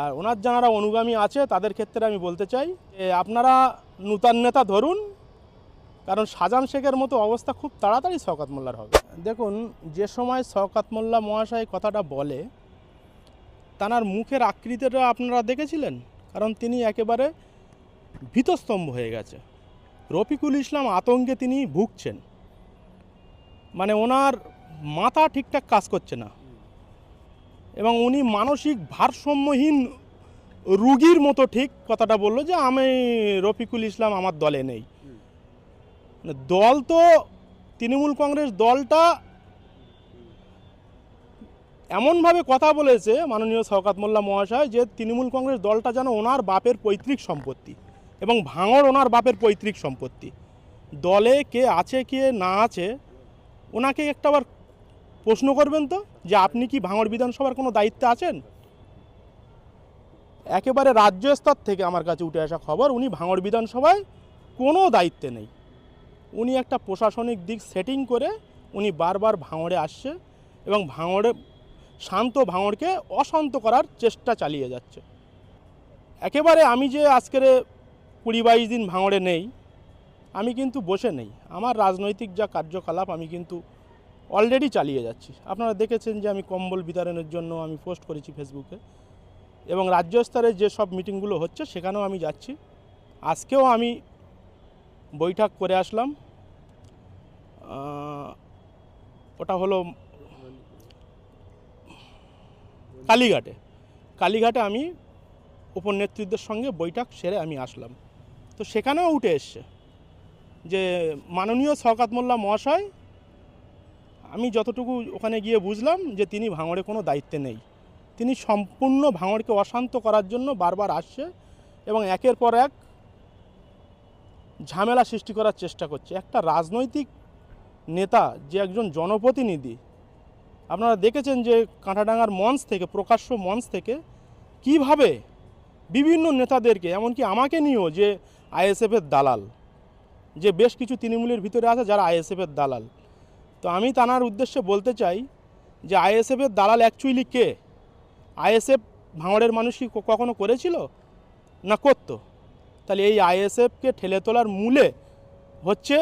আর ওনার যারা অনুগামী আছে, তাদের ক্ষেত্রে আমি বলতে চাই আপনারা নূতন নেতা ধরুন, কারণ শাহজাহান শেখের মতো অবস্থা খুব তাড়াতাড়ি শওকাত মোল্লার হবে। দেখুন, যে সময় শওকাত মোল্লা মহাশয় কথাটা বলে, তানার মুখের আকৃতিটা আপনারা দেখেছিলেন? কারণ তিনি একেবারে ভীতস্তম্ভ হয়ে গেছে। রফিকুল ইসলাম আতঙ্কে তিনি ভুগছেন। মানে ওনার মাথা ঠিকঠাক কাজ করছে না। এবং উনি মানসিক ভারসাম্যহীন রুগীর মতো ঠিক কথাটা বলল যে, আমি রফিকুল ইসলাম, আমার দলে নেই। মানে দল তো, তৃণমূল কংগ্রেস দলটা এমনভাবে কথা বলেছে, মাননীয় শওকাত মোল্লা মহাশয়, যে তৃণমূল কংগ্রেস দলটা যেন ওনার বাপের পৈতৃক সম্পত্তি এবং ভাঙড় ওনার বাপের পৈতৃক সম্পত্তি। দলে কে আছে, কে না আছে, ওনাকে একটা আবার প্রশ্ন করবেন তো যে আপনি কি ভাঙড় বিধানসভার কোনো দায়িত্বে আছেন? একেবারে রাজ্য স্তর থেকে আমার কাছে উঠে আসা খবর, উনি ভাঙড় বিধানসভায় কোনো দায়িত্বে নেই। উনি একটা প্রশাসনিক দিক সেটিং করে উনি বারবার ভাঙড়ে আসছে এবং ভাঙড়ে, শান্ত ভাঙড়কে অশান্ত করার চেষ্টা চালিয়ে যাচ্ছে। একেবারে আমি যে আজকের কুড়ি বাইশ দিন ভাঙড়ে নেই, আমি কিন্তু বসে নেই। আমার রাজনৈতিক যা কার্যকলাপ, আমি কিন্তু অলরেডি চালিয়ে যাচ্ছি। আপনারা দেখেছেন যে আমি কম্বল বিতরণের জন্য আমি পোস্ট করেছি ফেসবুকে। এবং রাজ্য স্তরে যে সব মিটিংগুলো হচ্ছে, সেখানেও আমি যাচ্ছি। আজকেও আমি বৈঠক করে আসলাম। ওটা হলো কালীঘাটে। কালীঘাটে আমি উপনেতৃত্বের সঙ্গে বৈঠক সেরে আমি আসলাম। তো সেখানেও উঠে এসছে যে মাননীয় শওকাত মোল্লা মহাশয় আমি যতটুকু ওখানে গিয়ে বুঝলাম যে তিনি ভাঙড়ে কোনো দায়িত্বে নেই। তিনি সম্পূর্ণ ভাঙড়কে অশান্ত করার জন্য বারবার আসছে এবং একের পর এক ঝামেলা সৃষ্টি করার চেষ্টা করছে। একটা রাজনৈতিক নেতা যে একজন জনপ্রতিনিধি, আপনারা দেখেছেন যে কাঁটাডাঙ্গার মঞ্চ থেকে, প্রকাশ্য মঞ্চ থেকে কীভাবে বিভিন্ন নেতাদেরকে, এমনকি আমাকে নিয়েও যে আইএসএফের দালাল, যে বেশ কিছু তৃণমূলের ভিতরে আছে যারা আইএসএফের দালাল তো আমি তানার উদ্দেশ্যে বলতে চাই যে আইএসএফের দালাল অ্যাকচুয়ালি কে? আইএসএফ ভাঙড়ের মানুষ কি কখনো করেছিল? না করতো। তাহলে এই আইএসএফকে ঠেলে তোলার মূলে হচ্ছে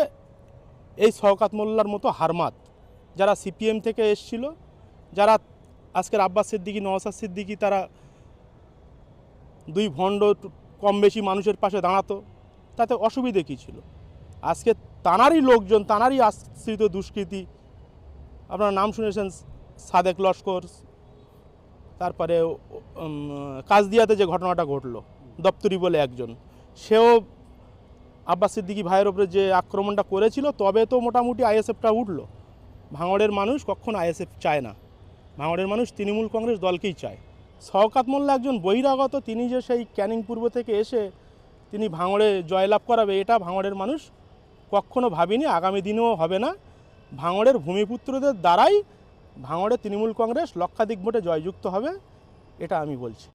এই শওকাত মোল্লার মতো হারমাত। যারা সিপিএম থেকে এসছিল, যারা আজকের আব্বাস সিদ্দিকি নওয়াজ সিদ্দিকি, তারা দুই ভণ্ড কম বেশি মানুষের পাশে দাঁড়াতো, তাতে অসুবিধে কী ছিল? আজকে তানারই লোকজন, তানারই আশ্রিত দুষ্কৃতি। আপনারা নাম শুনেছেন সাদেক লস্কর, তারপরে কাজদিয়াতে যে ঘটনাটা ঘটলো, দপ্তরি বলে একজন। সেও আব্বাস সিদ্দিকি ভাইয়ের ওপরে যে আক্রমণটা করেছিল, তবে তো মোটামুটি আইএসএফটা উঠল। ভাঙড়ের মানুষ কখনো আইএসএফ চায় না। ভাঙড়ের মানুষ তৃণমূল কংগ্রেস দলকেই চায়। শওকাত মোল্লা একজন বহিরাগত, তিনি যে সেই ক্যানিং পূর্ব থেকে এসে তিনি ভাঙড়ে জয়লাভ করাবে, এটা ভাঙড়ের মানুষ কখনো ভাবিনি, আগামী দিনেও হবে না। ভাঙড়ের ভূমিপুত্রদের দ্বারাই ভাঙড়ে তৃণমূল কংগ্রেস লক্ষাধিক ভোটে জয়যুক্ত হবে, এটা আমি বলছি।